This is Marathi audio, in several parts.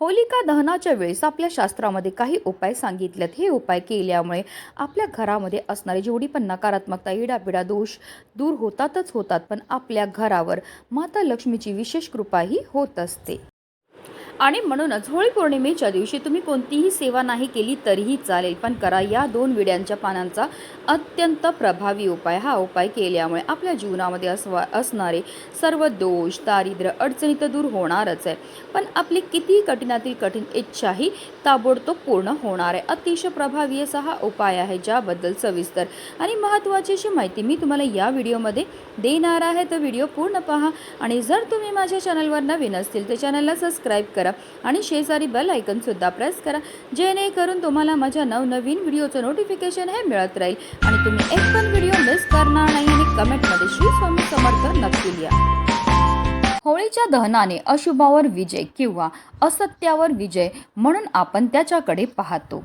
होलिका दहनाच्या वेळेस आपल्या शास्त्रामध्ये काही उपाय सांगितलेत. हे उपाय केल्यामुळे आपल्या घरामध्ये असणारी जेवढी पण नकारात्मकता इडापिडा दोष दूर होतातच होतात पण आपल्या घरावर माता लक्ष्मीची विशेष कृपाही होत असते. आणि म्हणूनच होळी पौर्णिमेच्या दिवशी तुम्ही कोणतीही सेवा नाही केली तरीही चालेल. पण करा या दोन विड्यांच्या पानांचा अत्यंत प्रभावी उपाय. हा उपाय केल्यामुळे आपल्या जीवनामध्ये असवा असणारे सर्व दोष दारिद्र्य अडचणी तर दूर होणारच आहे. पण आपली कितीही कठीणातील कठीण इच्छाही ताबडतोब पूर्ण होणार आहे. अतिशय प्रभावी असा हा उपाय आहे ज्याबद्दल सविस्तर आणि महत्त्वाची अशी माहिती मी तुम्हाला या व्हिडिओमध्ये देणार आहे. तर व्हिडिओ पूर्ण पहा आणि जर तुम्ही माझ्या चॅनलवर नवीन असतील तर चॅनलला सबस्क्राईब करा. आणि शेजारी बेल सुद्धा प्रेस करा. जेणेकरून तुम्हाला माझ्या नवनवीन व्हिडिओचं नोटिफिकेशन हे मिळत राहील. आणि तुम्ही एक पण व्हिडिओ मिस करणार नाही आणि कमेंटमध्ये श्री स्वामी समर्थ नक्की लिहा. होळीच्या दहनाने अशुभावर विजय किंवा असत्यावर विजय म्हणून आपण त्याच्याकडे पाहतो.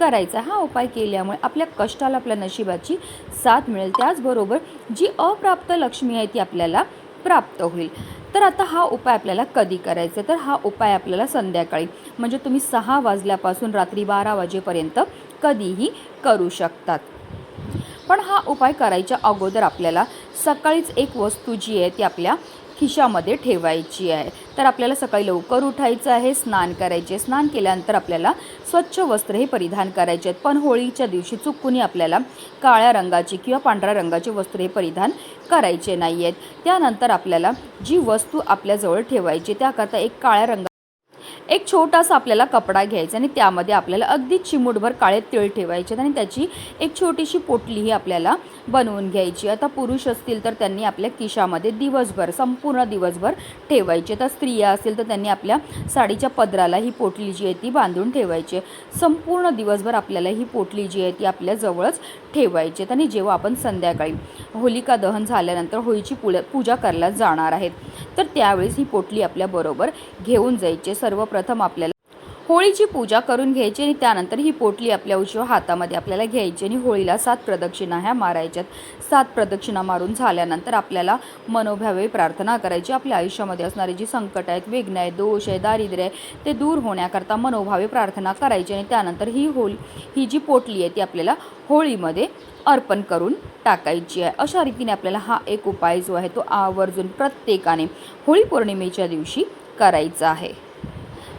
करायचा हा उपाय केल्यामुळे आपल्या कष्टाला आपल्या नशिबाची साथ मिळेल. त्याचबरोबर जी अप्राप्त लक्ष्मी आहे ती आपल्याला प्राप्त होईल. तर आता हा उपाय आपल्याला कधी करायचा? तर हा उपाय आपल्याला संध्याकाळी म्हणजे तुम्ही सहा वाजल्यापासून रात्री बारा वाजेपर्यंत कधीही करू शकतात. पण हा उपाय करायच्या अगोदर आपल्याला सकाळीच एक वस्तू जी आहे ती आपल्या खिशामध्ये ठेवायची आहे. तर आपल्याला सकाळी लवकर उठायचं आहे स्नान करायचे. स्नान केल्यानंतर आपल्याला स्वच्छ वस्त्र हे परिधान करायचे आहेत. पण होळीच्या दिवशी चुकूनही आपल्याला काळ्या रंगाची किंवा पांढऱ्या रंगाचे वस्त्र हे परिधान करायचे नाही आहेत त्यानंतर आपल्याला जी वस्तू आपल्याजवळ ठेवायची त्याकरता एक काळ्या रंगा एक छोटासा आपल्याला कपडा घ्यायचा आणि त्यामध्ये आपल्याला अगदी चिमूटभर काळे तिळ ठेवायचे आणि त्याची एक छोटीशी पोटली ही आपल्याला बनवून घ्यायची आता पुरुष असतील तर त्यांनी आपल्या किशामध्ये दिवसभर संपूर्ण दिवसभर ठेवायचे. तर स्त्रिया असतील तर त्यांनी आपल्या साडीच्या पदराला ही पोटली जी आहे ती बांधून ठेवायची आहे. संपूर्ण दिवसभर आपल्याला ही पोटली जी आहे ती आपल्या जवळच ठेवायची आणि जेव्हा आपण संध्याकाळी होलिका दहन झाल्यानंतर होळीची पुळ पूजा करायला जाणार आहेत तर त्यावेळेस ही पोटली आपल्याबरोबर घेऊन जायची प्रथम आपल्याला होळीची पूजा करून घ्यायची आणि त्यानंतर ही पोटली आपल्या उजव्या हातामध्ये आपल्याला घ्यायची आणि होळीला सात प्रदक्षिणा ह्या मारायच्यात. सात प्रदक्षिणा मारून झाल्यानंतर आपल्याला मनोभावे प्रार्थना करायची. आपल्या आयुष्यामध्ये असणारी जी संकट आहेत विघ्न आहे दोष आहे दारिद्र्य आहे ते दूर होण्याकरता मनोभावे प्रार्थना करायची आणि त्यानंतर ही होळी ही जी पोटली आहे ती आपल्याला होळीमध्ये अर्पण करून टाकायची आहे. अशा रीतीने आपल्याला हा एक उपाय जो आहे तो आवर्जून प्रत्येकाने होळी पौर्णिमेच्या दिवशी करायचा आहे.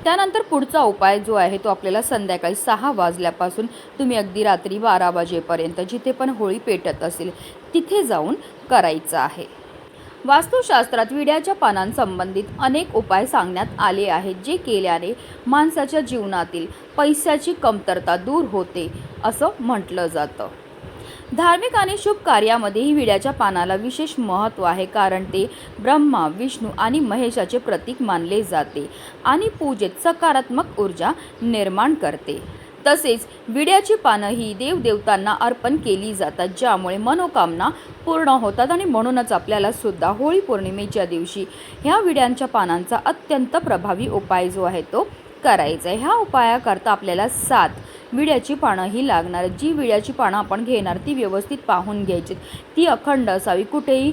त्यानंतर पुढचा उपाय जो आहे तो आपल्याला संध्याकाळी सहा वाजल्यापासून तुम्ही अगदी रात्री बारा वाजेपर्यंत जिथे पण होळी पेटत असेल तिथे जाऊन करायचं आहे. वास्तुशास्त्रात विड्याच्या पानांसंबंधित अनेक उपाय सांगण्यात आले आहेत जे केल्याने माणसाच्या जीवनातील पैशाची कमतरता दूर होते असं म्हटलं जातं. धार्मिक आणि शुभ कार्यामध्येही विड्याच्या पानाला विशेष महत्त्व आहे कारण ते ब्रह्मा विष्णू आणि महेशाचे प्रतीक मानले जाते आणि पूजेत सकारात्मक ऊर्जा निर्माण करते. तसेच विड्याची पानं ही देवदेवतांना अर्पण केली जातात ज्यामुळे मनोकामना पूर्ण होतात आणि म्हणूनच आपल्याला सुद्धा होळी पौर्णिमेच्या दिवशी ह्या विड्यांच्या पानांचा अत्यंत प्रभावी उपाय जो आहे तो करायचा आहे. ह्या उपायाकरता आपल्याला सात विड्याची पानं ही लागणार. जी विड्याची पानं आपण घेणार ती व्यवस्थित पाहून घ्यायची. ती अखंड असावी कुठेही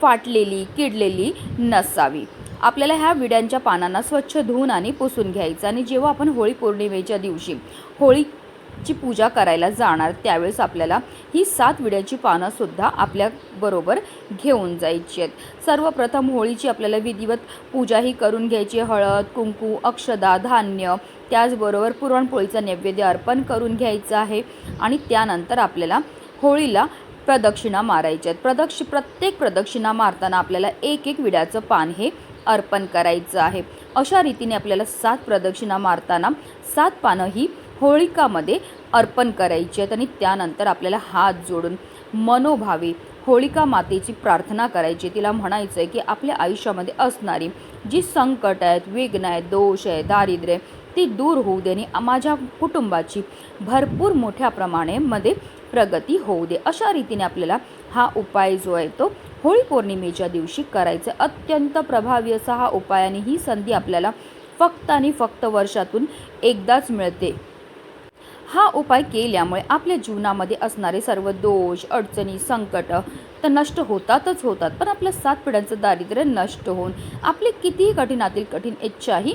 फाटलेली किडलेली नसावी. आपल्याला ह्या विड्यांच्या पानांना स्वच्छ धुवून आणि पुसून घ्यायचं आणि जेव्हा आपण होळी पौर्णिमेच्या दिवशी होळीची पूजा करायला जाणार त्यावेळेस आपल्याला ही सात विड्याची पानंसुद्धा आपल्याबरोबर घेऊन जायची आहेत. सर्वप्रथम होळीची आपल्याला विधिवत पूजाही करून घ्यायची हळद कुंकू अक्षदा धान्य त्याचबरोबर पुरणपोळीचा नैवेद्य अर्पण करून घ्यायचं आहे आणि त्यानंतर आपल्याला होळीला प्रदक्षिणा मारायच्या आहेत. प्रदक्षि प्रत्येक प्रदक्षिणा मारताना आपल्याला एक एक विड्याचं पान हे अर्पण करायचं आहे. अशा रीतीने आपल्याला सात प्रदक्षिणा मारताना सात पानं ही होळिकामध्ये अर्पण करायची आहेत आणि त्यानंतर आपल्याला हात जोडून मनोभावे होळिका मातेची प्रार्थना करायची तिला म्हणायचं आहे की आपल्या आयुष्यामध्ये असणारी जी संकट आहेत विघ्न आहेत दोष आहे दारिद्र्य आहे, ती दूर होऊ दे आणि माझ्या कुटुंबाची भरपूर मोठ्या प्रमाणे मध्ये प्रगती होऊ दे. अशा रीतीने आपल्याला हा उपाय जो आहे तो होळी पौर्णिमेच्या दिवशी करायचा. आहे. अत्यंत प्रभावी असा हा उपाय आणि ही संधी आपल्याला फक्त आणि फक्त वर्षातून एकदाच मिळते. हा उपाय केल्यामुळे आपल्या जीवनामध्ये असणारे सर्व दोष अडचणी संकट तर नष्ट होतातच होतात. पण आपल्या सात पिढ्यांचं दारिद्र्य नष्ट होऊन आपली कितीही कठीणातील कठीण इच्छाही